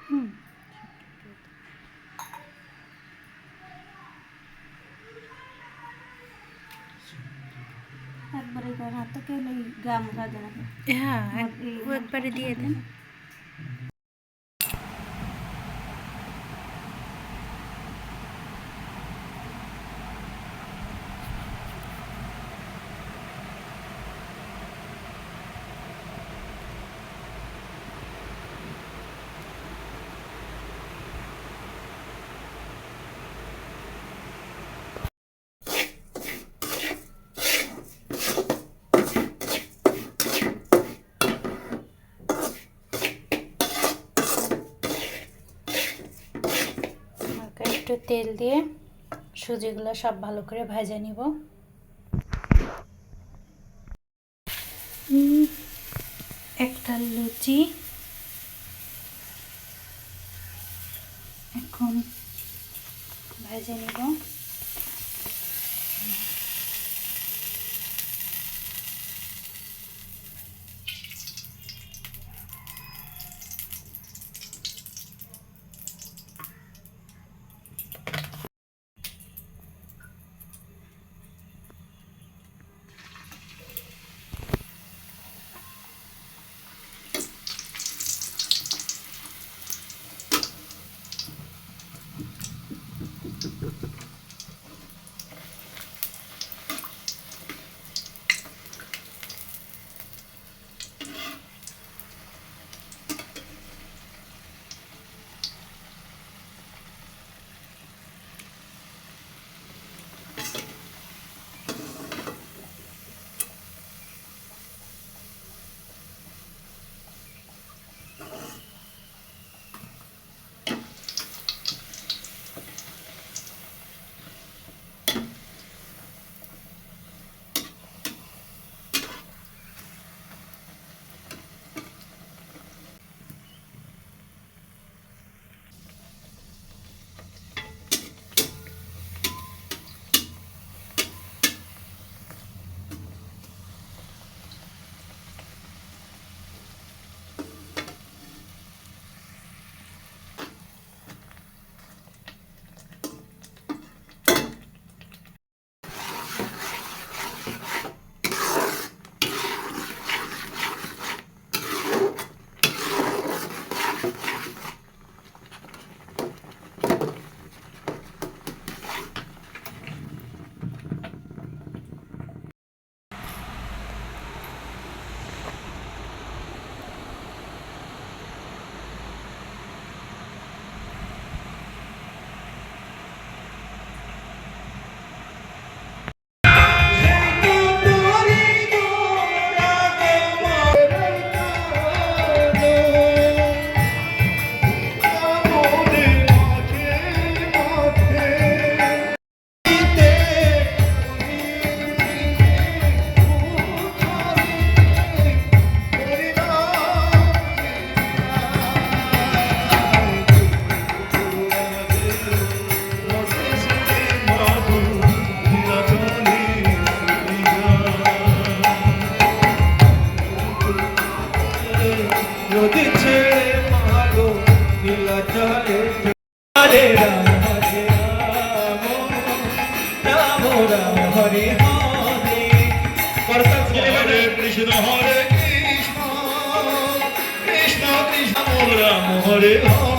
হুম একবারে করে হাত থেকে ওই গাম গাজা না হ্যাঁ এক- ও একবারে দিয়ে দেন তেল দিয়ে সুজিগুলো সব ভালো করে ভেজে নিব। একটা লুচি। এখন ভেজে নিব। রাম হরে হরে। হরে কৃষ্ণ হরে Krishna. Krishna Krishna Ram Hare Hare.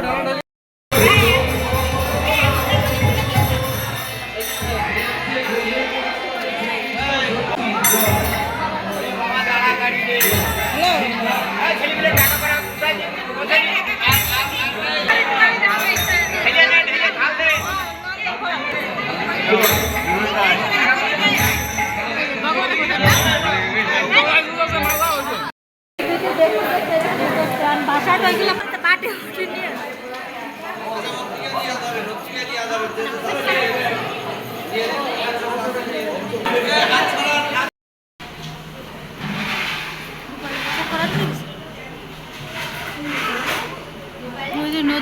no, no, no.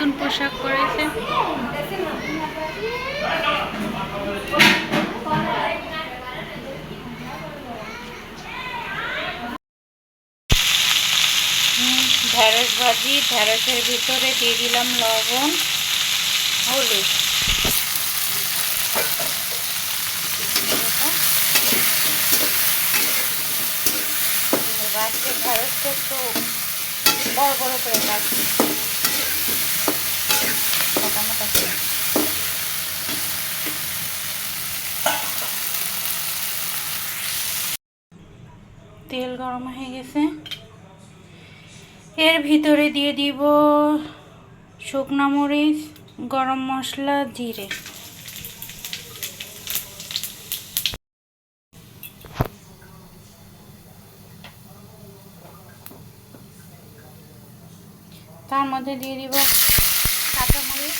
নতুন পোশাক পরেছে। ঢেঁড়স ভাজি, ঢেঁড়সের ভিতরে দিয়ে দিলাম লবণ, হলুদ। ঢেঁড়সটা একটু বড় বড় করে কাটছি। তেল গরম হয়ে গেছে। এর ভিতরে দিয়ে দিব শুকনো মরিচ, গরম মশলা, জিরে। তার মধ্যে দিয়ে দিব কাঁচামরিচ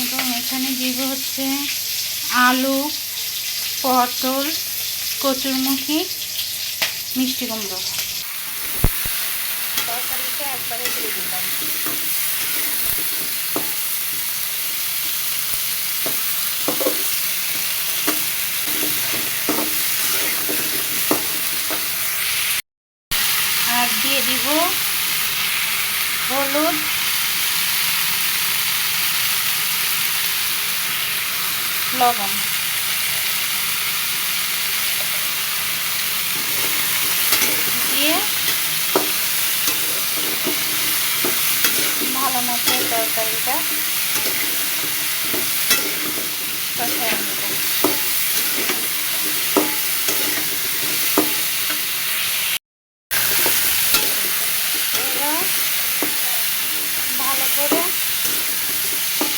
এবং এখানে দিব হচ্ছে আলু পটল কচুরমুখী মিষ্টি কুমড়ো। তরকারিটা একবারে দিয়ে দিলাম। আর দিয়ে দিব হলুদ লবণ। দিয়ে ভালো মতো তরকারিটা কষায় নেব। ভালো করে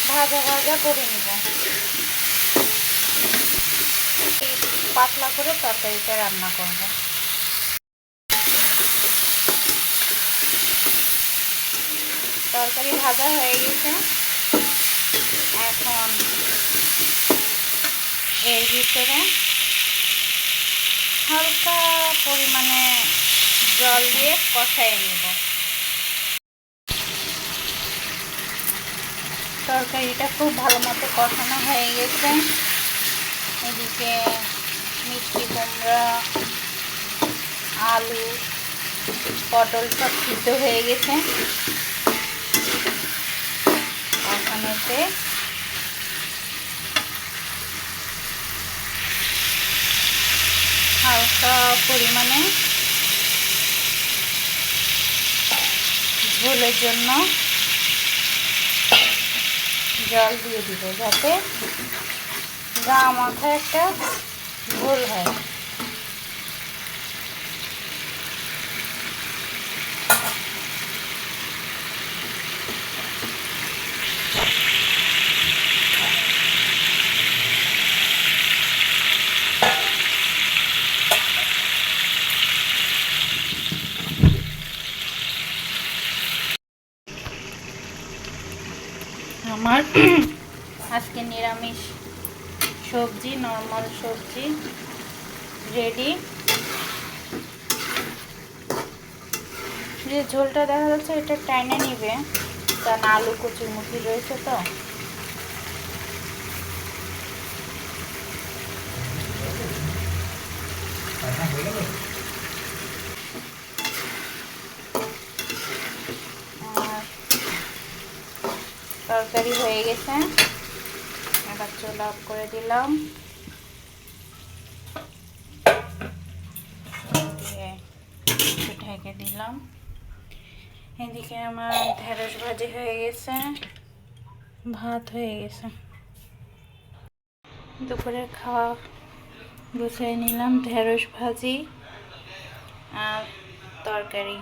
ভাজা ভাজা করে নিব। পাতলা করে তরকারিটা রান্না করব। তরকারি ভাজা হয়ে গেছে। এখন এর ভিতরে হালকা পরিমাণে জল দিয়ে কষাই নেব। তরকারিটা খুব ভালো মতো কষানো হয়ে গেছে। এদিকে মিষ্টি কুমড়া, আলু, পটল সব সিদ্ধ হয়ে গেছে। ওখানেতে হালকা পরিমাণে ঝোলের জন্য জল দিয়ে দিব যাতে গা মাথায় একটা ঝোল হয় আমার আজকে নিরামিষ সবজি নর্মাল সবজি রেডি যে ঝোলটা দেখা যাচ্ছে, এটা টাইনে নিবে। তা না আলু কচুরমুখি রয়েছে তো। তরকারি হয়ে গেছে। অফ করে দিলাম। ঢেকে দিলাম। এদিকে আমার ঢেঁড়স ভাজি হয়ে গেছে, ভাত হয়ে গেছে। দুপুরের খাওয়া গুছিয়ে নিলাম ঢেঁড়স ভাজি আর তরকারি।